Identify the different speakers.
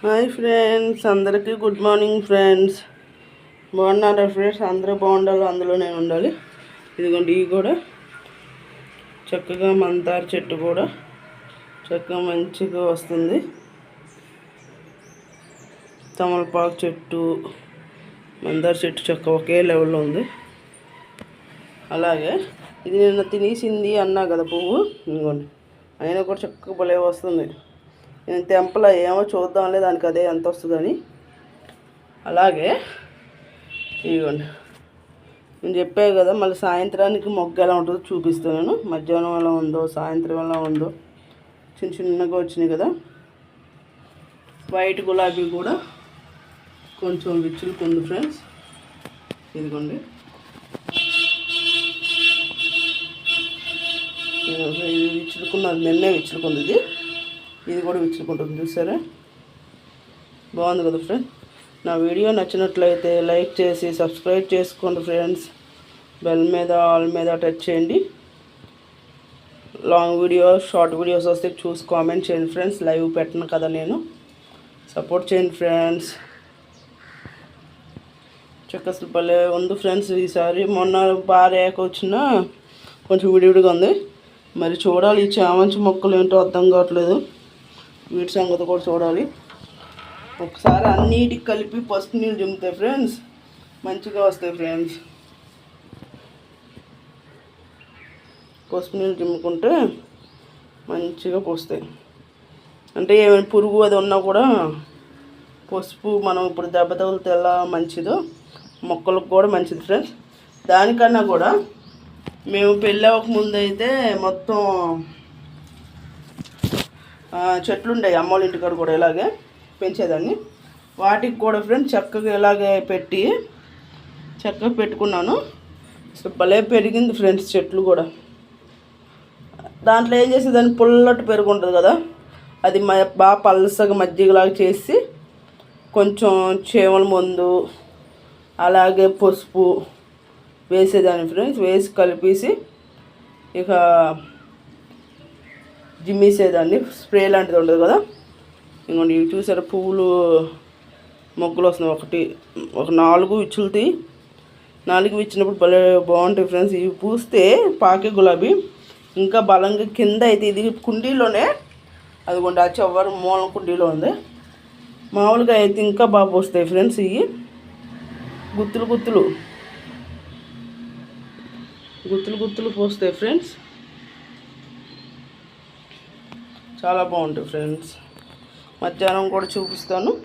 Speaker 1: Hi friends అందరికీ good morning friends. బాగున్నారా friends? అందరూ బాగుండాలి అందులో నేను ఉండాలి. ఇదిగోండి ఇవి కూడా. చక్కగా మంతారు చెట్టు కూడా చక్కగా మంచిగా వస్తుంది. తమలపాకు చెట్టు మందార చెట్టు చక్క ఒకే లెవెల్లో ఉంది. అలాగే ఇది నిన్న తినేసింది అన్నా కదా పువ్వు. ఇదిగోండి అయినా కూడా చక్కగా భలే వస్తుంది. తెంపల ఏమో చూద్దాంలే దానికి అదే ఎంత వస్తుందని అలాగే ఇదిగోండి. నేను చెప్పాను కదా మళ్ళీ సాయంత్రానికి మొగ్గ ఎలా ఉంటుందో చూపిస్తాను మధ్యాహ్నం ఎలా ఉందో సాయంత్రం ఎలా ఉందో చిన్న చిన్నగా వచ్చినాయి కదా. వైట్ గులాబీ కూడా కొంచెం విచ్చులుకుంది ఫ్రెండ్స్. ఇదిగోండి. విచ్చులుకున్నది నిన్నే విచ్చులుకుంది ఇది. ఇది కూడా విచ్చుకుంటుంది చూసారా? బాగుంది కదా ఫ్రెండ్ నా వీడియో నచ్చినట్లయితే లైక్ చేసి సబ్స్క్రైబ్ చేసుకోండి ఫ్రెండ్స్ బెల్ మీద ఆల్ మీద టచ్ చేయండి. లాంగ్ వీడియోస్ షార్ట్ వీడియోస్ వస్తే చూసి కామెంట్ చేయండి ఫ్రెండ్స్ లైవ్ పెట్టను కదా నేను. సపోర్ట్ చేయండి ఫ్రెండ్స్ చెక్క భలే ఉంది ఫ్రెండ్స్ ఈసారి. మొన్న బారేక వచ్చిన కొంచెం విడివిడిగా ఉంది. మరి చూడాలి ఈ చామంచి మొక్కలు ఏంటో అర్థం కావట్లేదు. వీటి సంగతి కూడా చూడాలి. ఒకసారి అన్నిటికి కలిపి పసుపు నీళ్ళు జిమ్ముతాయి ఫ్రెండ్స్ మంచిగా వస్తాయి ఫ్రెండ్స్ పసుపు నీళ్ళు జిమ్ముకుంటే మంచిగా పోస్తాయి. అంటే ఏమైనా పురుగు అది ఉన్నా కూడా పసుపు మనం ఇప్పుడు దెబ్బ తగిలితే ఎలా మంచిదో మొక్కలకు కూడా మంచిది ఫ్రెండ్స్ దానికన్నా కూడా మేము పెళ్ళి అవ్వక అయితే మొత్తం చెట్లు ఉండేవి అమ్మోళ్ళ ఇంటికాడ కూడా ఇలాగే పెంచేదాన్ని. వాటికి కూడా ఫ్రెండ్స్ చక్కగా ఇలాగే పెట్టి చక్కగా పెట్టుకున్నాను. అసలు భలే పెరిగింది ఫ్రెండ్స్ చెట్లు కూడా. దాంట్లో ఏం చేసేదాన్ని? పుల్లటి పెరుగు ఉంటుంది కదా అది బాగా పల్సగా మజ్జిగలాగా చేసి కొంచెం చేమల మందు అలాగే పసుపు వేసేదాన్ని ఫ్రెండ్స్. వేసి కలిపేసి ఇక జిమ్మేసేదాన్ని. స్ప్రే లాంటిది ఉండదు కదా. ఇంకోండి ఇవి చూసారా? పువ్వులు మొగ్గలు వస్తున్నాయి. ఒకటి ఒక నాలుగు విచ్చులుతాయి నాలుగు ఇచ్చినప్పుడు భలే బాగుంటాయి ఫ్రెండ్స్. ఇవి పూస్తే పాకే గులాబీ. ఇంకా బలంగా కింద అయితే ఇది కుండీలోనే అదిగోండి ఆ చివరి మూల కుండీలో ఉంది. మామూలుగా అయితే ఇంకా బాగా పూస్తాయి ఫ్రెండ్స్ ఇవి. గుత్తులు గుత్తులు. గుత్తులు గుత్తులు పోస్తాయి ఫ్రెండ్స్. చాలా బాగుంటాయి ఫ్రెండ్స్. మధ్యాహ్నం కూడా చూపిస్తాను.